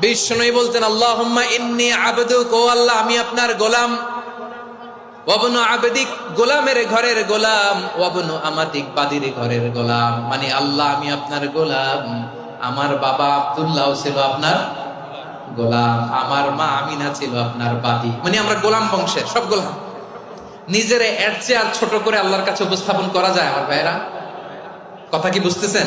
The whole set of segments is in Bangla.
বিষ্ণুই বলতেন আল্লাহ ইন্নি আবেদুক, ও আল্লাহ, আমি আপনার গোলাম। আবেদিক গোলামের ঘরের গোলাম আমাদিক ঘরের গোলাম। মানে আল্লাহ, আমি আপনার গোলাম। আমার বাবা আব্দুল্লাহ ছিল আপনার গোলাম। আমার মা ছিল আপনার বাদি। মানে আমরা গোলাম বংশের, সব গোলাম। নিজের এর চেয়ে আর ছোট করে আল্লাহর কাছে উপস্থাপন করা যায় আমার ভাইরা কথা কি বুঝতেছেন?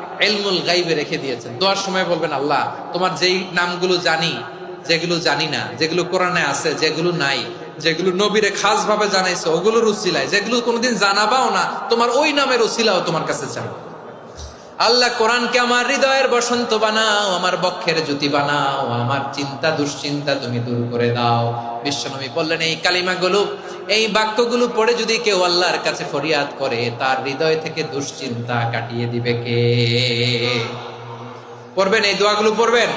এলমুল গাইবে রেখে দিয়েছেন। দোয়ার সময় বলবেন, আল্লাহ, তোমার যেই নামগুলো জানি, যেগুলো জানি না, যেগুলো কোরআনে আছে, যেগুলো নাই, যেগুলো নবীরে খাস ভাবে জানাইছে, ওগুলোর উচিলায় যেগুলো কোনোদিন জানাবাও না, তোমার ওই নামের উচিলাও তোমার কাছে চাই। আল্লাহ কোরআনকে আমার হৃদয়ের বসন্ত বানাও, আমার বক্ষের জ্যোতি বানাও, আমার চিন্তা দুশ্চিন্তা তুমি দূর করে দাও। বিশ্বনবী বললেন, এই কালিমাগুলো, এই বাক্যগুলো পড়ে যদি কেউ আল্লাহর কাছে ফরিয়াদ করে, তার হৃদয় থেকে দুশ্চিন্তা কাটিয়ে দিবে কে? পড়বেন, এই দোয়াগুলো পড়বেন?